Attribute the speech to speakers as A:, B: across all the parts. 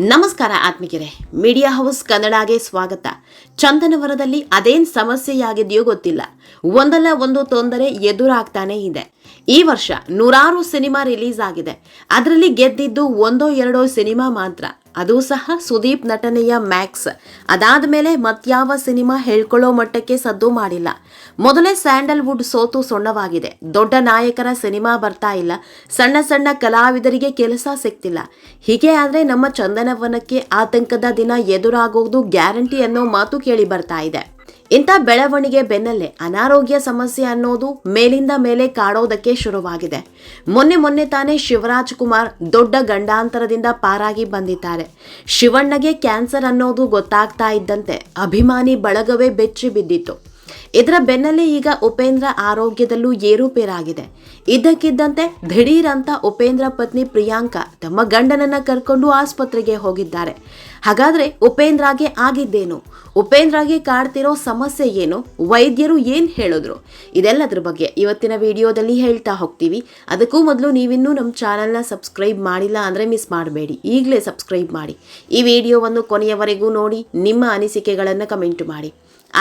A: ನಮಸ್ಕಾರ ಆತ್ಮಿಕರೇ. Media house ಕನ್ನಡಗೆ ಸ್ವಾಗತ. ಚಂದನವರದಲ್ಲಿ ಅದೇನು ಸಮಸ್ಯೆಯಾಗಿದೆಯೋ ಗೊತ್ತಿಲ್ಲ. ಒಂದಲ್ಲ ಒಂದು ತೊಂದರೆ ಎದುರಾಗ್ತಾನೆ ಇದೆ. ಈ ವರ್ಷ ನೂರಾರು ಸಿನಿಮಾ ರಿಲೀಸ್ ಆಗಿದೆ. ಅದರಲ್ಲಿ ಗೆದ್ದಿದ್ದು ಒಂದೋ ಎರಡೋ ಸಿನಿಮಾ ಮಾತ್ರ. ಅದು ಸಹ ಸುದೀಪ್ ನಟನೆಯ ಮ್ಯಾಕ್ಸ್. ಅದಾದ ಮೇಲೆ ಮತ್ಯಾವ ಸಿನಿಮಾ ಹೇಳ್ಕೊಳ್ಳೋ ಮಟ್ಟಕ್ಕೆ ಸದ್ದು ಮಾಡಿಲ್ಲ. ಮೊದಲೇ ಸ್ಯಾಂಡಲ್ವುಡ್ ಸೋತು ಸೊಣ್ಣವಾಗಿದೆ ದೊಡ್ಡ ನಾಯಕರ ಸಿನಿಮಾ ಬರ್ತಾ ಇಲ್ಲ. ಸಣ್ಣ ಸಣ್ಣ ಕಲಾವಿದರಿಗೆ ಕೆಲಸ ಸಿಗ್ತಿಲ್ಲ ಹೀಗೆ ಆದರೆ ನಮ್ಮ ಚಂದನವನಕ್ಕೆ ಆತಂಕದ ದಿನ ಎದುರಾಗೋದು ಗ್ಯಾರಂಟಿ ಅನ್ನೋ ಮಾತು ಕೇಳಿ ಬರ್ತಾ ಇದೆ. ಇಂಥ ಬೆಳವಣಿಗೆ ಬೆನ್ನಲ್ಲೇ ಅನಾರೋಗ್ಯ ಸಮಸ್ಯೆ ಅನ್ನೋದು ಮೇಲಿಂದ ಮೇಲೆ ಕಾಡೋದಕ್ಕೆ ಶುರುವಾಗಿದೆ. ಮೊನ್ನೆ ಮೊನ್ನೆ ತಾನೇ ಶಿವರಾಜ್ ಕುಮಾರ್ ದೊಡ್ಡ ಗಂಡಾಂತರದಿಂದ ಪಾರಾಗಿ ಬಂದಿದ್ದಾರೆ. ಶಿವಣ್ಣಗೆ ಕ್ಯಾನ್ಸರ್ ಅನ್ನೋದು ಗೊತ್ತಾಗ್ತಾ ಇದ್ದಂತೆ ಅಭಿಮಾನಿ ಬಳಗವೇ ಬೆಚ್ಚಿ ಬಿದ್ದಿತ್ತು. ಇದರ ಬೆನ್ನಲ್ಲೇ ಈಗ ಉಪೇಂದ್ರ ಆರೋಗ್ಯದಲ್ಲೂ ಏರುಪೇರಾಗಿದೆ. ಇದ್ದಕ್ಕಿದ್ದಂತೆ ದಿಢೀರ್ ಅಂತ ಉಪೇಂದ್ರ ಪತ್ನಿ ಪ್ರಿಯಾಂಕಾ ತಮ್ಮ ಗಂಡನನ್ನ ಕರ್ಕೊಂಡು ಆಸ್ಪತ್ರೆಗೆ ಹೋಗಿದ್ದಾರೆ. ಹಾಗಾದ್ರೆ ಉಪೇಂದ್ರಾಗೆ ಆಗಿದ್ದೇನು? ಉಪೇಂದ್ರಾಗೆ ಕಾಡ್ತಿರೋ ಸಮಸ್ಯೆ ಏನು? ವೈದ್ಯರು ಏನ್ ಹೇಳಿದ್ರು? ಇದೆಲ್ಲದ್ರ ಬಗ್ಗೆ ಇವತ್ತಿನ ವಿಡಿಯೋದಲ್ಲಿ ಹೇಳ್ತಾ ಹೋಗ್ತೀವಿ. ಅದಕ್ಕೂ ಮೊದಲು ನೀವಿನ್ನೂ ನಮ್ಮ ಚಾನಲ್ನ ಸಬ್ಸ್ಕ್ರೈಬ್ ಮಾಡಿಲ್ಲ ಅಂದರೆ ಮಿಸ್ ಮಾಡಬೇಡಿ. ಈಗಲೇ ಸಬ್ಸ್ಕ್ರೈಬ್ ಮಾಡಿ. ಈ ವಿಡಿಯೋವನ್ನು ಕೊನೆಯವರೆಗೂ ನೋಡಿ, ನಿಮ್ಮ ಅನಿಸಿಕೆಗಳನ್ನು ಕಮೆಂಟ್ ಮಾಡಿ.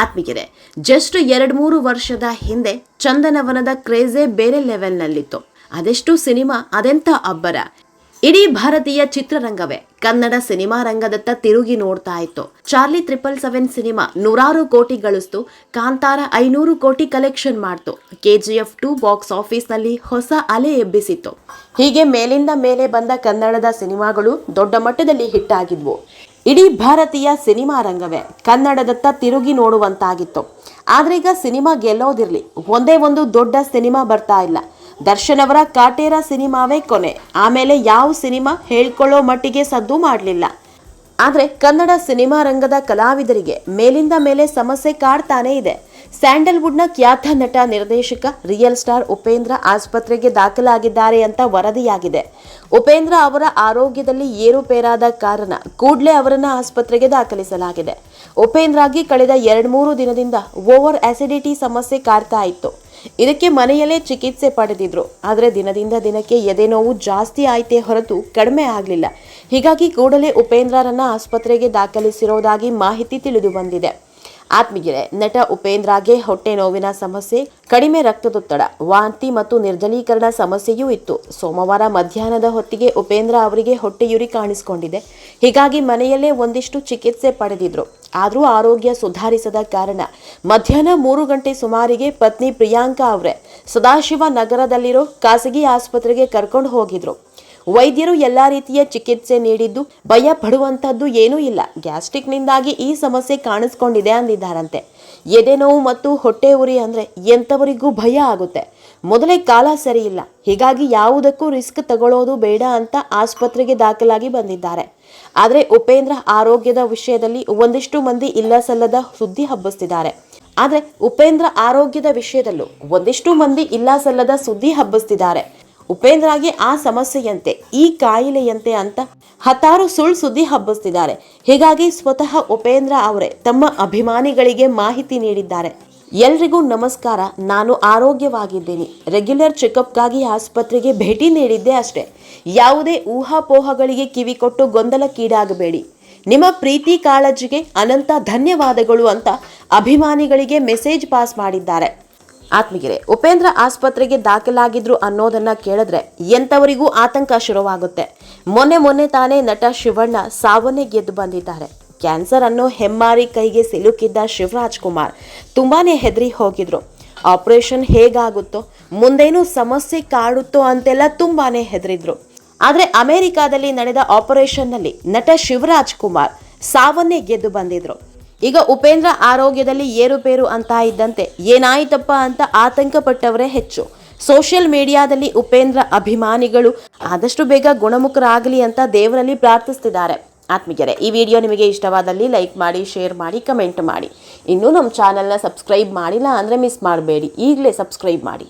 A: ಆತ್ಮಿಗಿದೆ ಜಸ್ಟ್ ಎರಡು ಮೂರು ವರ್ಷದ ಹಿಂದೆ ಚಂದನವನದ ಕ್ರೇಜೆ ಬೇರೆ ಲೆವೆಲ್ನಲ್ಲಿತ್ತು. ಅದೆಷ್ಟು ಸಿನಿಮಾ ಅದೆಂತ ಅಬ್ಬರ. ಇಡೀ ಭಾರತೀಯ ಚಿತ್ರರಂಗವೇ ಕನ್ನಡ ಸಿನಿಮಾ ರಂಗದತ್ತ ತಿರುಗಿ ನೋಡ್ತಾ ಇತ್ತು. ಚಾರ್ಲಿ ತ್ರಿಪಲ್ ಸೆವೆನ್ ಸಿನಿಮಾ ನೂರಾರು ಕೋಟಿ ಗಳಿಸ್ತು, ಕಾಂತಾರ ಐನೂರು ಕೋಟಿ ಕಲೆಕ್ಷನ್ ಮಾಡ್ತು. ಕೆಜಿಎಫ್ ಟು ಬಾಕ್ಸ್ ಆಫೀಸ್ನಲ್ಲಿ ಹೊಸ ಅಲೆ ಎಬ್ಬಿಸಿತ್ತು. ಹೀಗೆ ಮೇಲಿಂದ ಮೇಲೆ ಬಂದ ಕನ್ನಡದ ಸಿನಿಮಾಗಳು ದೊಡ್ಡ ಮಟ್ಟದಲ್ಲಿ ಹಿಟ್ ಆಗಿದ್ವು. ಇಡೀ ಭಾರತೀಯ ಸಿನಿಮಾ ರಂಗವೇ ಕನ್ನಡದತ್ತ ತಿರುಗಿ ನೋಡುವಂತಾಗಿತ್ತು. ಆದರೆ ಈಗ ಸಿನಿಮಾ ಗೆಲ್ಲೋದಿರಲಿ. ಒಂದೇ ಒಂದು ದೊಡ್ಡ ಸಿನಿಮಾ ಬರ್ತಾ ಇಲ್ಲ. ದರ್ಶನ್ ಅವರ ಕಾಟೇರ ಸಿನಿಮಾವೇ ಕೊನೆ. ಆಮೇಲೆ ಯಾವ ಸಿನಿಮಾ ಹೇಳ್ಕೊಳ್ಳೋ ಮಟ್ಟಿಗೆ ಸದ್ದು ಮಾಡಲಿಲ್ಲ. ಆದರೆ ಕನ್ನಡ ಸಿನಿಮಾ ರಂಗದ ಕಲಾವಿದರಿಗೆ ಮೇಲಿಂದ ಮೇಲೆ ಸಮಸ್ಯೆ ಕಾಡ್ತಾನೇ ಇದೆ. ಸ್ಯಾಂಡಲ್ವುಡ್ನ ಖ್ಯಾತ ನಟ ನಿರ್ದೇಶಕ, ರಿಯಲ್ ಸ್ಟಾರ್ ಉಪೇಂದ್ರ ಆಸ್ಪತ್ರೆಗೆ ದಾಖಲಾಗಿದ್ದಾರೆ ಅಂತ ವರದಿಯಾಗಿದೆ. ಉಪೇಂದ್ರ ಅವರ ಆರೋಗ್ಯದಲ್ಲಿ ಏರುಪೇರಾದ ಕಾರಣ ಕೂಡಲೇ ಅವರನ್ನು ಆಸ್ಪತ್ರೆಗೆ ದಾಖಲಿಸಲಾಗಿದೆ. ಉಪೇಂದ್ರಾಗಿ ಕಳೆದ ಎರಡ್ ಮೂರು ದಿನದಿಂದ ಓವರ್ ಆಸಿಡಿಟಿ ಸಮಸ್ಯೆ ಕಾಡ್ತಾ ಇತ್ತು. ಇದಕ್ಕೆ ಮನೆಯಲ್ಲೇ ಚಿಕಿತ್ಸೆ ಪಡೆದಿದ್ರು. ಆದರೆ ದಿನದಿಂದ ದಿನಕ್ಕೆ ಎದೆ ನೋವು ಜಾಸ್ತಿ ಆಯ್ತೇ ಹೊರತು ಕಡಿಮೆ ಆಗಲಿಲ್ಲ. ಹೀಗಾಗಿ ಕೂಡಲೇ ಉಪೇಂದ್ರರನ್ನ ಆಸ್ಪತ್ರೆಗೆ ದಾಖಲಿಸಿರೋದಾಗಿ ಮಾಹಿತಿ ತಿಳಿದು ಬಂದಿದೆ. ಆತ್ಮೀಯರೇ, ನಟ ಉಪೇಂದ್ರಗೆ ಹೊಟ್ಟೆ ನೋವಿನ ಸಮಸ್ಯೆ, ಕಡಿಮೆ ರಕ್ತದೊತ್ತಡ, ವಾಂತಿ ಮತ್ತು ನಿರ್ಜಲೀಕರಣ ಸಮಸ್ಯೆಯೂ ಇತ್ತು. ಸೋಮವಾರ ಮಧ್ಯಾಹ್ನದ ಹೊತ್ತಿಗೆ ಉಪೇಂದ್ರ ಅವರಿಗೆ ಹೊಟ್ಟೆಯುರಿ ಕಾಣಿಸಿಕೊಂಡಿದೆ. ಹೀಗಾಗಿ ಮನೆಯಲ್ಲೇ ಒಂದಿಷ್ಟು ಚಿಕಿತ್ಸೆ ಪಡೆದಿದ್ರು. ಆದರೂ ಆರೋಗ್ಯ ಸುಧಾರಿಸದ ಕಾರಣ ಮಧ್ಯಾಹ್ನ ಮೂರು ಗಂಟೆ ಸುಮಾರಿಗೆ ಪತ್ನಿ ಪ್ರಿಯಾಂಕಾ ಅವರೇ ಸದಾಶಿವ ನಗರದಲ್ಲಿರೋ ಖಾಸಗಿ ಆಸ್ಪತ್ರೆಗೆ ಕರ್ಕೊಂಡು ಹೋಗಿದ್ರು. ವೈದ್ಯರು ಎಲ್ಲ ರೀತಿಯ ಚಿಕಿತ್ಸೆ ನೀಡಿದ್ದು ಭಯ ಪಡುವಂಥದ್ದು ಏನೂ ಇಲ್ಲ. ಗ್ಯಾಸ್ಟ್ರಿಕ್ನಿಂದಾಗಿ ಈ ಸಮಸ್ಯೆ ಕಾಣಿಸ್ಕೊಂಡಿದೆ ಅಂದಿದ್ದಾರಂತೆ. ಎದೆ ನೋವು ಮತ್ತು ಹೊಟ್ಟೆ ಉರಿ ಅಂದ್ರೆ ಎಂಥವರಿಗೂ ಭಯ ಆಗುತ್ತೆ. ಮೊದಲೇ ಕಾಲ ಸರಿ ಇಲ್ಲ. ಹೀಗಾಗಿ ಯಾವುದಕ್ಕೂ ರಿಸ್ಕ್ ತಗೊಳ್ಳೋದು ಬೇಡ ಅಂತ ಆಸ್ಪತ್ರೆಗೆ ದಾಖಲಾಗಿ ಬಂದಿದ್ದಾರೆ. ಆದರೆ ಉಪೇಂದ್ರ ಆರೋಗ್ಯದ ವಿಷಯದಲ್ಲಿ ಒಂದಿಷ್ಟು ಮಂದಿ ಇಲ್ಲ ಸಲ್ಲದ ಸುದ್ದಿ ಹಬ್ಬಿಸ್ತಿದ್ದಾರೆ. ಆದರೆ ಉಪೇಂದ್ರ ಆರೋಗ್ಯದ ವಿಷಯದಲ್ಲೂ ಒಂದಿಷ್ಟು ಮಂದಿ ಇಲ್ಲ ಸಲ್ಲದ ಸುದ್ದಿ ಹಬ್ಬಿಸ್ತಿದ್ದಾರೆ. ಉಪೇಂದ್ರಗೆ ಆ ಸಮಸ್ಯೆಯಂತೆ, ಈ ಕಾಯಿಲೆಯಂತೆ ಅಂತ ಹತ್ತಾರು ಸುಳ್ಳು ಸುದ್ದಿ ಹಬ್ಬಿಸ್ತಿದ್ದಾರೆ. ಹೀಗಾಗಿ ಸ್ವತಃ ಉಪೇಂದ್ರ ಅವರೇ ತಮ್ಮ ಅಭಿಮಾನಿಗಳಿಗೆ ಮಾಹಿತಿ ನೀಡಿದ್ದಾರೆ. ಎಲ್ರಿಗೂ ನಮಸ್ಕಾರ. ನಾನು ಆರೋಗ್ಯವಾಗಿದ್ದೀನಿ. ರೆಗ್ಯುಲರ್ ಚೆಕಪ್ಗಾಗಿ ಆಸ್ಪತ್ರೆಗೆ ಭೇಟಿ ನೀಡಿದ್ದೆ ಅಷ್ಟೇ. ಯಾವುದೇ ಊಹಾಪೋಹಗಳಿಗೆ ಕಿವಿಕೊಟ್ಟು ಗೊಂದಲಕ್ಕೀಡಾಗಬೇಡಿ. ನಿಮ್ಮ ಪ್ರೀತಿ ಕಾಳಜಿಗೆ ಅನಂತ ಧನ್ಯವಾದಗಳು ಅಂತ ಅಭಿಮಾನಿಗಳಿಗೆ ಮೆಸೇಜ್ ಪಾಸ್ ಮಾಡಿದ್ದಾರೆ. ಆತ್ಮೀಗೆರೆ ಉಪೇಂದ್ರ ಆಸ್ಪತ್ರೆಗೆ ದಾಖಲಾಗಿದ್ರು ಅನ್ನೋದನ್ನ ಕೇಳಿದ್ರೆ ಎಂಥವರಿಗೂ ಆತಂಕ ಶುರುವಾಗುತ್ತೆ. ಮೊನ್ನೆ ಮೊನ್ನೆ ತಾನೇ ನಟ ಶಿವಣ್ಣ ಸಾವನ್ನೇ ಗೆದ್ದು ಬಂದಿದ್ದಾರೆ. ಕ್ಯಾನ್ಸರ್ ಅನ್ನೋ ಹೆಮ್ಮಾರಿ ಕೈಗೆ ಸಿಲುಕಿದ್ದ ಶಿವರಾಜ್ ಕುಮಾರ್ ತುಂಬಾನೇ ಹೆದರಿ ಹೋಗಿದ್ರು. ಆಪರೇಷನ್ ಹೇಗಾಗುತ್ತೋ, ಮುಂದೇನು ಸಮಸ್ಯೆ ಕಾಡುತ್ತೋ ಅಂತೆಲ್ಲ ತುಂಬಾನೇ ಹೆದರಿದ್ರು. ಆದರೆ ಅಮೆರಿಕಾದಲ್ಲಿ ನಡೆದ ಆಪರೇಷನ್ನಲ್ಲಿ ನಟ ಶಿವರಾಜ್ ಕುಮಾರ್ ಸಾವನ್ನೇ ಗೆದ್ದು ಬಂದಿದ್ರು. ಈಗ ಉಪೇಂದ್ರ ಆರೋಗ್ಯದಲ್ಲಿ ಏರುಪೇರು ಅಂತ ಇದ್ದಂತೆ ಏನಾಯಿತಪ್ಪ ಅಂತ ಆತಂಕ ಪಟ್ಟವರೇ ಹೆಚ್ಚು. ಸೋಷಿಯಲ್ ಮೀಡಿಯಾದಲ್ಲಿ ಉಪೇಂದ್ರ ಅಭಿಮಾನಿಗಳು ಆದಷ್ಟು ಬೇಗ ಗುಣಮುಖರಾಗಲಿ ಅಂತ ದೇವರಲ್ಲಿ ಪ್ರಾರ್ಥಿಸ್ತಿದ್ದಾರೆ. ಆತ್ಮೀಯರೇ, ಈ ವಿಡಿಯೋ ನಿಮಗೆ ಇಷ್ಟವಾದಲ್ಲಿ ಲೈಕ್ ಮಾಡಿ, ಶೇರ್ ಮಾಡಿ, ಕಮೆಂಟ್ ಮಾಡಿ. ಇನ್ನೂ ನಮ್ಮ ಚಾನಲ್ನ ಸಬ್ಸ್ಕ್ರೈಬ್ ಮಾಡಿಲ್ಲ ಅಂದರೆ ಮಿಸ್ ಮಾಡಬೇಡಿ. ಈಗಲೇ ಸಬ್ಸ್ಕ್ರೈಬ್ ಮಾಡಿ.